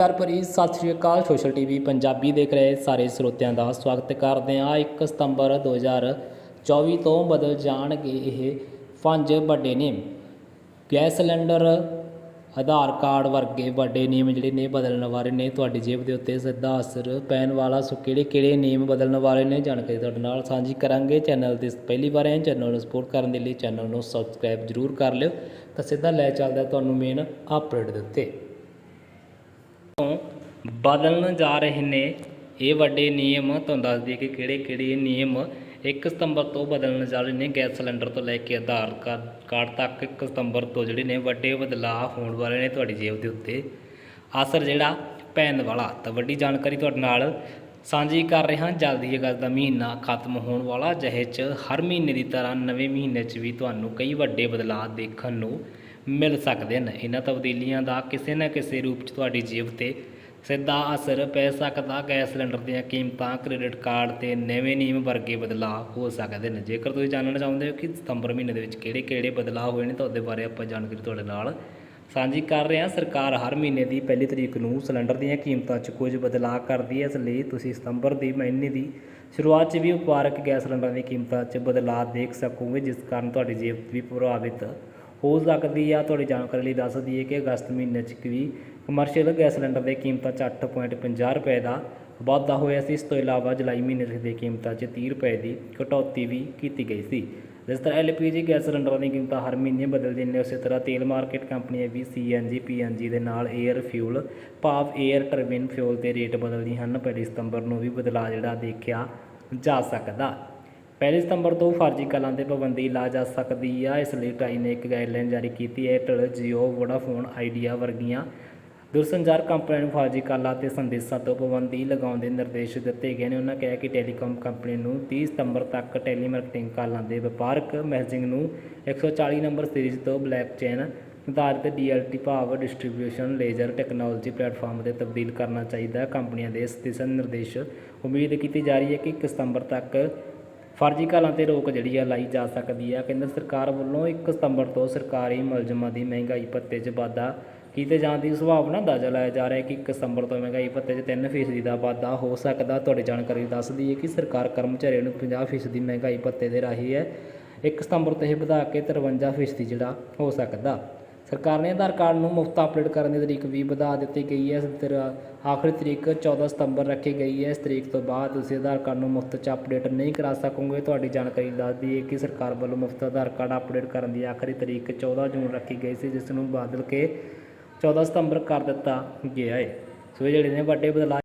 ਪਿਆਰ ਭਰੀ ਸਤਿ ਸ਼੍ਰੀ ਅਕਾਲ, ਸੋਸ਼ਲ ਟੀਵੀ ਪੰਜਾਬੀ ਦੇਖ ਰਹੇ ਸਾਰੇ ਸਰੋਤਿਆਂ ਦਾ ਸਵਾਗਤ ਕਰਦੇ ਹਾਂ। 1 ਸਤੰਬਰ 2024 ਤੋਂ ਬਦਲ ਜਾਣਗੇ ਇਹ ਪੰਜ ਵੱਡੇ ਨੇਮ ਗੈਸ ਸਿਲੰਡਰ ਆਧਾਰ ਕਾਰਡ ਵਰਗੇ ਵੱਡੇ ਨਿਯਮ ਜਿਹੜੇ ਨੇ ਬਦਲਣ ਵਾਲੇ ਨੇ, ਤੁਹਾਡੀ ਜੇਬ ਦੇ ਉੱਤੇ ਸਿੱਧਾ ਅਸਰ ਪੈਣ ਵਾਲਾ। ਸੋ ਕਿਹੜੇ ਕਿਹੜੇ ਨਿਯਮ ਬਦਲਣ ਵਾਲੇ ਨੇ ਜਾਣਕਾਰੀ ਤੁਹਾਡੇ ਨਾਲ ਸਾਂਝੀ ਕਰਾਂਗੇ। ਚੈਨਲ ਤੇ ਪਹਿਲੀ ਵਾਰ ਆਏ ਚੈਨਲ ਨੂੰ ਸਪੋਰਟ ਕਰਨ ਦੇ ਲਈ ਚੈਨਲ ਨੂੰ ਸਬਸਕ੍ਰਾਈਬ ਜਰੂਰ ਕਰ ਲਿਓ। ਤਾਂ ਸਿੱਧਾ ਲੈ ਚੱਲਦਾ ਤੁਹਾਨੂੰ ਮੇਨ ਅਪਡੇਟ ਦੇ ਉੱਤੇ। ਤੋਂ ਬਦਲਣ ਜਾ ਰਹੇ ਨੇ, ਇਹ ਵੱਡੇ ਨਿਯਮ ਤੁਹਾਨੂੰ ਦੱਸ ਦਈਏ ਕਿ ਕਿਹੜੇ ਕਿਹੜੇ ਨਿਯਮ 1 ਸਤੰਬਰ ਤੋਂ ਬਦਲਣ ਜਾ ਰਹੇ ਨੇ, ਗੈਸ ਸਿਲੰਡਰ ਤੋਂ ਲੈ ਕੇ ਆਧਾਰ ਕਾ- ਕਾਰਡ ਤੱਕ 1 ਸਤੰਬਰ ਤੋਂ ਜਿਹੜੇ ਨੇ ਵੱਡੇ ਬਦਲਾਅ ਹੋਣ ਵਾਲੇ ਨੇ ਤੁਹਾਡੀ ਜੇਬ ਦੇ ਉੱਤੇ। ਅਸਰ ਜਿਹੜਾ ਪੈਣ ਵਾਲਾ, ਤਾਂ ਵੱਡੀ ਜਾਣਕਾਰੀ ਤੁਹਾਡੇ ਨਾਲ ਸਾਂਝੀ ਕਰ ਰਹੇ ਹਾਂ ਜਲਦੀ ਅਗਸਤ ਦਾ ਮਹੀਨਾ ਖਤਮ ਹੋਣ ਵਾਲਾ, ਜਿਹੇ 'ਚ ਹਰ ਮਹੀਨੇ ਦੀ ਤਰ੍ਹਾਂ ਨਵੇਂ ਮਹੀਨੇ 'ਚ ਵੀ ਤੁਹਾਨੂੰ ਕਈ ਵੱਡੇ ਬਦਲਾਅ ਦੇਖਣ ਨੂੰ ਮਿਲ ਸਕਦੇ ਹਨ। ਇਹਨਾਂ ਤਬਦੀਲੀਆਂ ਦਾ ਕਿਸੇ ਨਾ ਕਿਸੇ ਰੂਪ 'ਚ ਤੁਹਾਡੀ ਜੇਬ ਤੇ ਸਿੱਧਾ ਅਸਰ ਪੈ ਸਕਦਾ। ਗੈਸ ਸਿਲੰਡਰ ਦੀਆਂ ਕੀਮਤਾਂ, ਕ੍ਰੈਡਿਟ ਕਾਰਡ ਤੇ ਨਵੇਂ ਨਿਯਮ ਵਰਗੇ ਬਦਲਾਅ ਹੋ ਸਕਦੇ ਨੇ ਜੇਕਰ ਤੁਸੀਂ ਜਾਣਨਾ ਚਾਹੁੰਦੇ ਹੋ ਕਿ ਸਤੰਬਰ ਮਹੀਨੇ ਦੇ ਵਿੱਚ ਕਿਹੜੇ-ਕਿਹੜੇ ਬਦਲਾਅ ਹੋਏ ਨੇ, ਤਾਂ ਉਹਦੇ ਬਾਰੇ ਆਪਾਂ ਜਾਣਕਾਰੀ ਤੁਹਾਡੇ ਨਾਲ ਸਾਂਝੀ ਕਰ ਰਹੇ ਹਾਂ। ਸਰਕਾਰ ਹਰ ਮਹੀਨੇ ਦੀ ਪਹਿਲੀ ਤਰੀਕ ਨੂੰ ਸਿਲੰਡਰ ਦੀਆਂ ਕੀਮਤਾਂ 'ਚ ਕੁਝ ਬਦਲਾਅ ਕਰਦੀ ਹੈ। ਇਸ ਲਈ ਤੁਸੀਂ ਸਤੰਬਰ ਦੀ ਮਹੀਨੇ ਦੀ ਸ਼ੁਰੂਆਤ 'ਚ ਵੀ ਵਪਾਰਕ ਗੈਸ ਸਿਲੰਡਰ ਦੀਆਂ ਕੀਮਤਾਂ 'ਚ ਬਦਲਾਅ ਦੇਖ ਸਕੋਗੇ, ਜਿਸ ਕਾਰਨ ਤੁਹਾਡੀ ਜੇਬ ਵੀ ਪ੍ਰਭਾਵਿਤ ਹੋ ਸਕਦੀ ਆ, ਤੁਹਾਡੀ ਜਾਣਕਾਰੀ ਲਈ ਦੱਸ ਦਈਏ ਕਿ ਅਗਸਤ ਮਹੀਨੇ 'ਚ ਵੀ ਕਮਰਸ਼ੀਅਲ ਗੈਸ ਸਿਲੰਡਰ ਦੇ ਕੀਮਤਾਂ 'ਚ 8.50 ਰੁਪਏ ਦਾ ਵਾਧਾ ਹੋਇਆ ਸੀ। ਇਸ ਤੋਂ ਇਲਾਵਾ ਜੁਲਾਈ ਮਹੀਨੇ ਦੇ ਕੀਮਤਾਂ 'ਚ 30 ਰੁਪਏ ਦੀ ਕਟੌਤੀ ਵੀ ਕੀਤੀ ਗਈ ਸੀ। ਜਿਸ ਤਰ੍ਹਾਂ ਐਲਪੀਜੀ ਗੈਸ ਸਿਲੰਡਰਾਂ ਦੀਆਂ ਕੀਮਤਾਂ ਹਰ ਮਹੀਨੇ ਬਦਲਦੀਆਂ ਨੇ, ਉਸੇ ਤਰ੍ਹਾਂ ਤੇਲ ਮਾਰਕੀਟ ਕੰਪਨੀਆਂ ਵੀ ਸੀਐਨਜੀ ਪੀਐਨਜੀ ਦੇ ਨਾਲ 에ਅਰ ਫਿਊਲ ਭਾਵ 에ਅਰ ਟਰਬਿਨ ਫਿਊਲ 'ਤੇ ਰੇਟ ਬਦਲਦੀਆਂ ਹਨ, ਪਰ ਸਤੰਬਰ ਨੂੰ ਵੀ ਬਦਲਾਅ ਜਿਹੜਾ ਦੇਖਿਆ ਜਾ ਸਕਦਾ। ਪਹਿਲੀ ਸਤੰਬਰ ਤੋਂ ਫਰਜ਼ੀ ਕਾਲਾਂ ਤੇ ਪਾਬੰਦੀ ਲਾ ਜਾ ਸਕਦੀ ਆ। ਇਸ ਲਈ ਟਾਈ ਨੇ ਇੱਕ ਗਾਈਡਲਾਈਨ ਜਾਰੀ ਕੀਤੀ ਹੈ, ਏਅਰਟੈਲ, ਜੀਓ, ਵੋਡਾਫੋਨ, ਆਈਡੀਆ ਵਰਗੀਆਂ ਦੂਰਸੰਚਾਰ ਕੰਪਨੀਆਂ ਨੂੰ ਫਰਜ਼ੀ ਕਾਲਾਂ ਤੇ ਸੰਦੇਸ਼ਾਂ ਤੋਂ ਪਾਬੰਦੀ ਲਗਾਉਣ ਦੇ ਨਿਰਦੇਸ਼ ਦਿੱਤੇ ਗਏ ਨੇ। ਉਹਨਾਂ ਕਿਹਾ ਕਿ ਟੈਲੀਕਾਮ ਕੰਪਨੀ ਨੂੰ 30 ਸਤੰਬਰ ਤੱਕ ਟੈਲੀਮਾਰਕੀਟਿੰਗ ਕਾਲਾਂ ਦੇ ਵਪਾਰਕ ਮੈਸੇਜਿੰਗ ਨੂੰ 140 ਨੰਬਰ ਸੀਰੀਜ਼ ਤੋਂ ਬਲੈਕਚੇਨ ਆਧਾਰਿਤ ਡੀਐਲਟੀ ਭਾਵ ਡਿਸਟ੍ਰੀਬਿਊਸ਼ਨ ਲੇਜ਼ਰ ਟੈਕਨੋਲੋਜੀ ਪਲੇਟਫਾਰਮ ਤੇ ਤਬਦੀਲ ਕਰਨਾ ਚਾਹੀਦਾ ਕੰਪਨੀਆਂ ਦੇ ਇਸ ਦਿਸ਼ਾ ਨਿਰਦੇਸ਼ ਉਮੀਦ ਕੀਤੀ ਜਾ ਰਹੀ ਹੈ ਕਿ 1 ਸਤੰਬਰ ਤੱਕ ਫਰਜ਼ੀ ਕਾਲਾਂ ਤੇ ਰੋਕ ਜਿਹੜੀ ਆ ਲਾਈ ਜਾ ਸਕਦੀ ਹੈ ਕੇਂਦਰ ਸਰਕਾਰ ਵੱਲੋਂ 1 ਸਤੰਬਰ ਤੋਂ ਸਰਕਾਰੀ ਮੁਲਜ਼ਮਾਂ ਦੀ ਮਹਿੰਗਾਈ ਭੱਤੇ 'ਚ ਵਾਧਾ ਕੀਤੇ ਜਾਣ ਦੀ ਸੰਭਾਵਨਾ ਅੰਦਾਜ਼ਾ ਲਾਇਆ ਜਾ ਰਿਹਾ ਹੈ ਕਿ 1 ਸਤੰਬਰ ਤੋਂ ਮਹਿੰਗਾਈ ਭੱਤੇ 'ਚ 3% ਦਾ ਵਾਧਾ ਹੋ ਸਕਦਾ। ਤੁਹਾਡੀ ਜਾਣਕਾਰੀ ਦੱਸਦੀ ਹੈ ਕਿ ਸਰਕਾਰ ਕਰਮਚਾਰੀਆਂ ਨੂੰ 50% ਮਹਿੰਗਾਈ ਭੱਤੇ ਦੇ ਰਾਹੀਂ ਹੈ। 1 ਸਤੰਬਰ ਤੋਂ ਇਹ ਵਧਾ ਕੇ 53% ਜਿਹੜਾ ਹੋ ਸਕਦਾ। ਸਰਕਾਰ ਨੇ ਆਧਾਰ ਕਾਰਡ ਨੂੰ ਮੁਫਤ ਅਪਡੇਟ ਕਰਨ ਦੀ ਤਰੀਕ ਵੀ ਵਧਾ ਦਿੱਤੀ ਗਈ ਹੈ। ਇਸ ਤਰ੍ਹਾਂ ਆਖਰੀ ਤਰੀਕ 14 ਸਤੰਬਰ ਰੱਖੀ ਗਈ ਹੈ। ਇਸ ਤਰੀਕ ਤੋਂ ਬਾਅਦ ਤੁਸੀਂ ਆਧਾਰ ਕਾਰਡ ਨੂੰ ਮੁਫਤ ਚ ਅਪਡੇਟ ਨਹੀਂ ਕਰਾ ਸਕੋਗੇ। ਤੁਹਾਡੀ ਜਾਣਕਾਰੀ ਦੱਸਦੀ ਹੈ ਕਿ ਸਰਕਾਰ ਵੱਲੋਂ ਮੁਫਤ ਆਧਾਰ ਕਾਰਡ ਅਪਡੇਟ ਕਰਨ ਦੀ ਆਖਰੀ ਤਰੀਕ 14 ਜੂਨ ਰੱਖੀ ਗਈ ਸੀ, ਜਿਸ ਨੂੰ ਬਦਲ ਕੇ 14 ਸਤੰਬਰ ਕਰ ਦਿੱਤਾ ਗਿਆ ਹੈ। ਸੋ ਇਹ ਜਿਹੜੇ ਨੇ ਵੱਡੇ ਬਦਲਾਅ